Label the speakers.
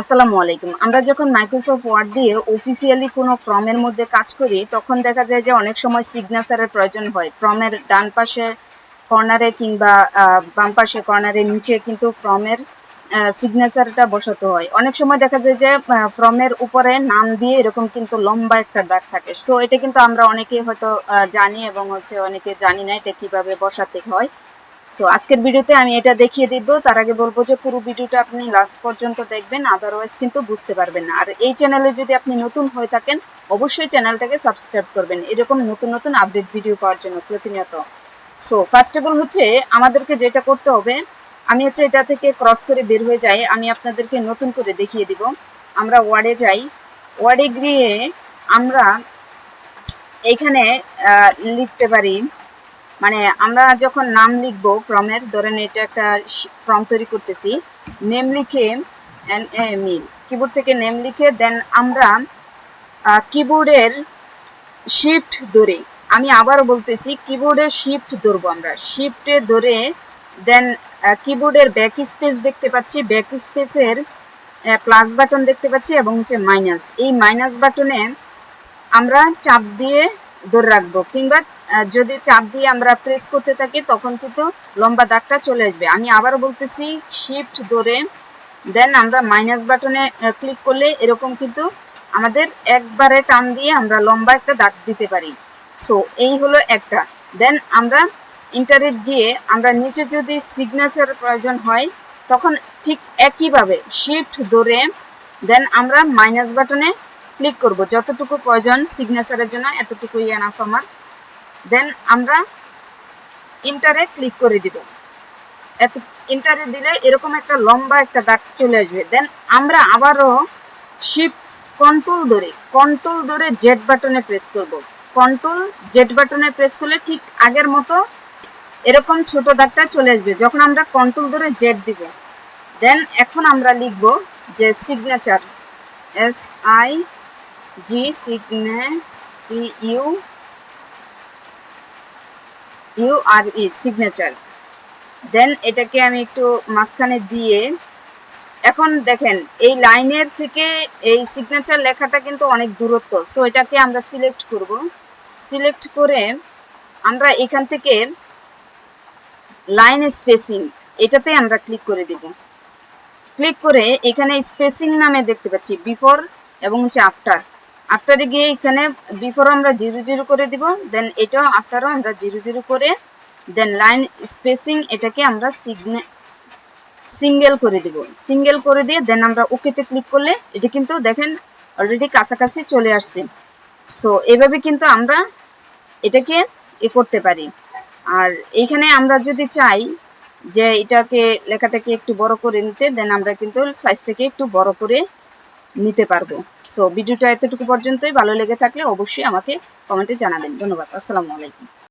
Speaker 1: আসসালামু আলাইকুম। আমরা যখন মাইক্রোসফট ওয়ার্ড দিয়ে অফিসিয়ালি কোনো ফর্মের মধ্যে কাজ করি, তখন দেখা যায় যে অনেক সময় সিগনেচারের প্রয়োজন হয়। ফর্মের ডান পাশে কর্নারে কিংবা বাম পাশে কর্নারে নিচে কিন্তু ফর্মের সিগনেচারটা বসাতে হয়। অনেক সময় দেখা যায় যে ফর্মের উপরে নাম দিয়ে এরকম কিন্তু লম্বা একটা দাগ থাকে। তো এটা কিন্তু আমরা অনেকেই হয়তো জানি এবং হচ্ছে অনেকে জানি না এটা কীভাবে বসাতে হয়। সো আজকের ভিডিওতে আমি এটা দেখিয়ে দিব। তার আগে বলব যে পুরো ভিডিওটা আপনি লাস্ট পর্যন্ত দেখবেন আদারওয়াইজ কিন্তু বুঝতে পারবেন না। আর এই চ্যানেলে যদি আপনি নতুন হয়ে থাকেন, অবশ্যই চ্যানেলটাকে সাবস্ক্রাইব করবেন। এরকম নতুন নতুন আপডেট ভিডিও পাওয়ার জন্য প্রতিনিয়ত। সো ফার্স্ট অফ অল হচ্ছে, আমাদেরকে যেটা করতে হবে, আমি হচ্ছে এটা থেকে ক্রস করে বের হয়ে যাই, আমি আপনাদেরকে নতুন করে দেখিয়ে দিব। আমরা ওয়ার্ডে যাই। ওয়ার্ডে গিয়ে আমরা এখানে লিখতে পারি মানে আমরা যখন নাম লিখব ফর্মের ধরেন এটা একটা ফর্ম তৈরি করতেছি নেম লিখে এন এ মিল কিবোর্ড থেকে নেম লিখে দেন আমরা কিবোর্ডের শিফট ধরে। আমি আবারও বলতেছি কিবোর্ডের শিফট ধরবো আমরা। শিফটে ধরে দেন কিবোর্ডের ব্যাক স্পেস দেখতে পাচ্ছি। ব্যাক স্পেসের প্লাস বাটন দেখতে পাচ্ছি এবং হচ্ছে মাইনাস এই মাইনাস বাটনে আমরা চাপ দিয়ে ধরে রাখব কিংবা যদি চাপ দিয়ে আমরা প্রেস করতে থাকি, তখন কিন্তু লম্বা দাগটা চলে আসবে। আমি আবার বলতেছি শিফট ধরে দেন আমরা মাইনাস বাটনে ক্লিক করলে এরকম কিন্তু আমাদের একবারে টান দিয়ে আমরা লম্বা একটা দাগ দিতে পারি। সো এই হলো একটা। দেন আমরা ইন্টারেট গিয়ে আমরা নিচে যদি সিগনেচার প্রয়োজন হয়, তখন ঠিক একইভাবে শিফট ধরে দেন আমরা মাইনাস বাটনে ক্লিক করব। যতটুকু প্রয়োজন সিগনেচারের জন্য, এতটুকুই এনাফ আমার। দেন আমরা ইন্টারে ক্লিক করে দিব। এত ইন্টারে দিলে এরকম একটা লম্বা একটা দাগ চলে আসবে। দেন আমরা আবারও শিফট কন্ট্রোল ধরে কন্ট্রোল ধরে জেড বাটনে প্রেস করব। কন্ট্রোল জেড বাটনে প্রেস করলে ঠিক আগের মতো এরকম ছোট দাগটা চলে আসবে, যখন আমরা কন্ট্রোল ধরে জেড দিব। দেন এখন আমরা লিখব যে signature S I G সিগনে U U R E signature then এটাকে আমি একটু মাঝখানে দিয়ে, এখন দেখেন, এই লাইনের থেকে এই সিগনেচার লেখাটা কিন্তু অনেক দূরত্ব। সো এটাকে আমরা সিলেক্ট করব। সিলেক্ট করে আমরা এখান থেকে লাইন স্পেসিং এটাতে আমরা ক্লিক করে দেব। ক্লিক করে এখানে স্পেসিং নামে দেখতে পাচ্ছি বিফোর এবং হচ্ছে আফটার আফটারে গিয়ে এখানে বিফোর আমরা জিরো জিরো করে দিব দেন এটাও আফটারও আমরা জিরো জিরো করে দেন লাইন স্পেসিং এটাকে আমরা সিগনে সিঙ্গেল করে দিব। সিঙ্গেল করে দিয়ে দেন আমরা ওকেতে ক্লিক করলে এটা কিন্তু দেখেন অলরেডি কাছাকাছি চলে আসছে। সো এভাবে কিন্তু আমরা এটাকে এ করতে পারি। আর এইখানে আমরা যদি চাই যে এটাকে লেখাটাকে একটু বড় করে নিতে দেন আমরা কিন্তু সাইজটাকে একটু বড় করে নিতে পারব। সো ভিডিওটা এতটুকু পর্যন্তই। ভালো লেগে থাকলে অবশ্যই আমাকে কমেন্টে জানাবেন। ধন্যবাদ। আসসালামু আলাইকুম।